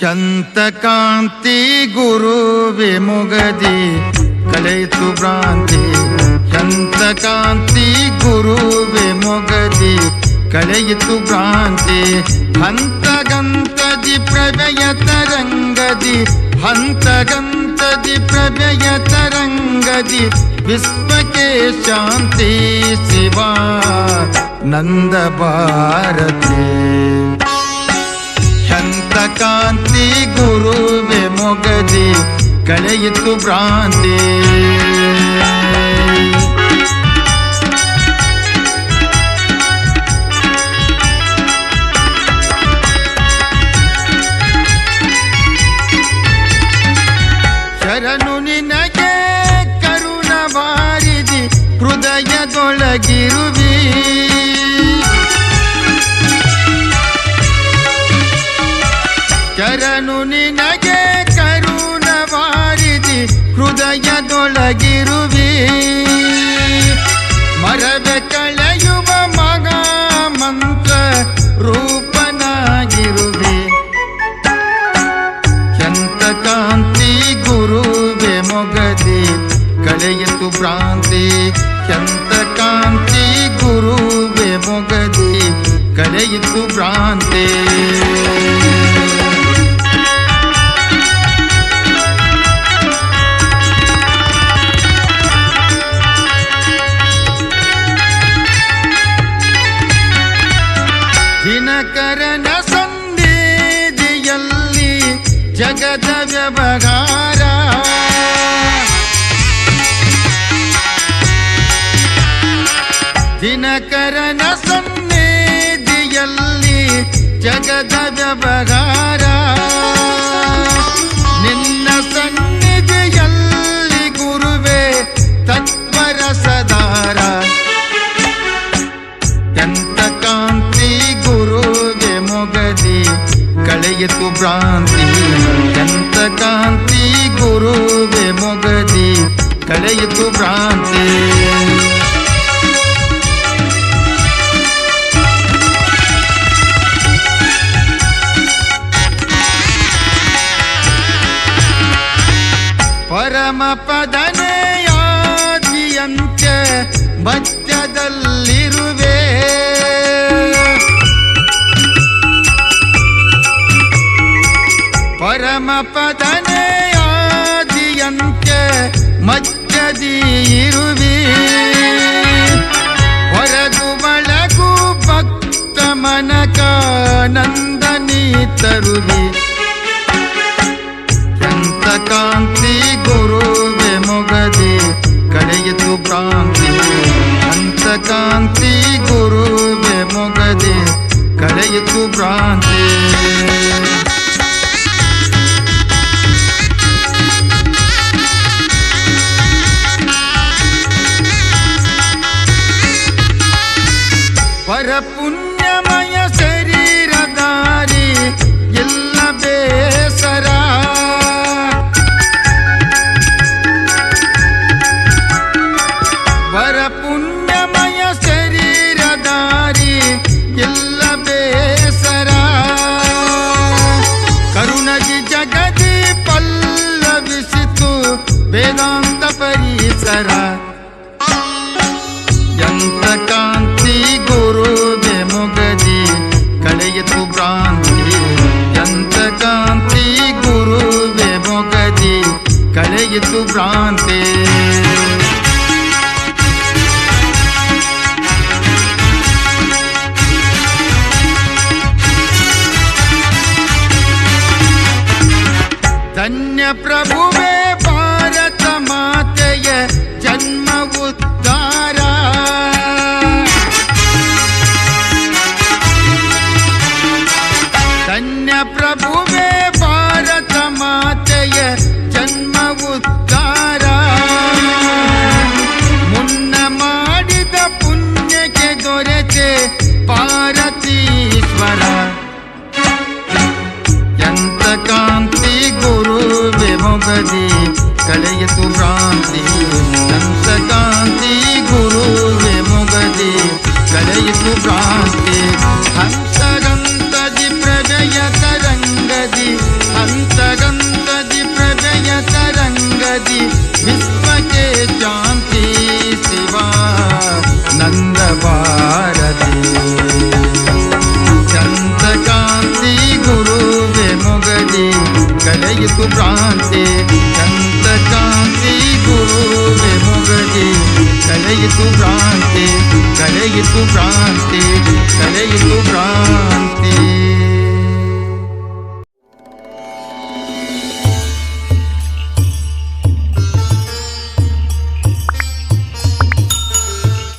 ಶಾಂತಕಾಂತಿ ಗುರು ವಿಮುಗದಿ ಕಲೈತು ಭ್ರಾಂತಿ. ಶಂತಕಾಂತಿ ಗುರು ವಿಮುಗದಿ ಕಳೆಯಿತು ಭ್ರಾಂತಿ. ಹಂತಗಂತದಿ ಪ್ರಭಯ ತರಂಗದಿ, ಹಂತಗಂತದಿ ಪ್ರಭಯ ತರಂಗದಿ. ವಿಶ್ವಕ್ಕೆ ಶಾಂತಿ ಶಿವ ನಂದ ಭಾರತಿ ಶಾಂತಕಾಂತಿ ಗುರುವೆ ಮೊಗದಿ ಕಳೆಯಿತು ಭ್ರಾಂತಿ. ಶರಣು ನಿನಗೆ ಕರುಣ ಬಾರಿದಿ ಹೃದಯದೊಳಗಿರುವಿ. ಶರಣು ನಿನಗೆ ಕರುಣವಾರಿದಿ ಹೃದಯದೊಳಗಿರುವಿ. ಮರವೆ ಕಳೆಯುವ ಮಗ ಮಂತ್ರ ರೂಪನಾಗಿರುವೆ. ಕಾಂತಿ ಗುರುವೆ ಮೊಗದಿ, ಕಳೆಯಿತು ಭ್ರಾಂತಿ. ಕಾಂತಿ ಗುರುವೆ ಮೊಗದಿ, ಕಳೆಯಿತು ಭ್ರಾಂತಿ. ಜಗದ ವ್ಯವಹಾರ ನಿನ್ನ ಸನ್ನಿಧಿಯಲ್ಲಿ ಗುರುವೆ ಎಂತ ಕಾಂತಿ ಗುರುವೆ ಮೊಗದಿ, ಕಳೆಯಿತು ಭ್ರಾಂತಿ. ಕಾಂತಿ ಗುರುವೆ ಮೊಗದಿ, ಕಳೆಯಿತು ಭ್ರಾಂತಿ. ಪರಮ ಪದನೆಯಾದಿಯಂತೆ ಮಧ್ಯದಲ್ಲಿರುವೆ. ಪರಮ ಪದನೆಯಾದಿಯಂತೆ ಮಧ್ಯದಿ ಇರುವಿ. ಹೊರಗು ಬಳಗು ಭಕ್ತ ಮನಕ ನಂದನಿ ತರುವಿ. ಪರಿಸರ ಎಂತ ಕಾಂತಿ ಗುರುವೆ ಮೊಗದಿ ಕಳೆಯಿತು ಭ್ರಾಂತಿ. ಎಂತ ಕಾಂತಿ ಗುರುವೆ ಮೊಗದಿ ಕಳೆಯಿತು ಭ್ರಾಂತಿ. ಧನ್ಯ ಪ್ರಭುವೇ ಉದ್ಧಾರ ಧನ್ಯ ಪ್ರಭುವೇ ಭಾರತ ಮಾತೆಯ ಜನ್ಮ ಮುನ್ನ ಮಾಡಿದ ಪುಣ್ಯಕ್ಕೆ ದೊರೆತೆ ಪಾರತೀಶ್ವರ. ಎಂತ ಕಾಂತಿ ಗುರು ಮೊಗದಿ ಕಳೆಯಿತು ಭ್ರಾಂತಿ भ्रान्ते दन्तकान्ति गुरुवे भोगजे कलयतु भ्रान्ते कलयतु भ्रान्ते कलयतु भ्रान्ते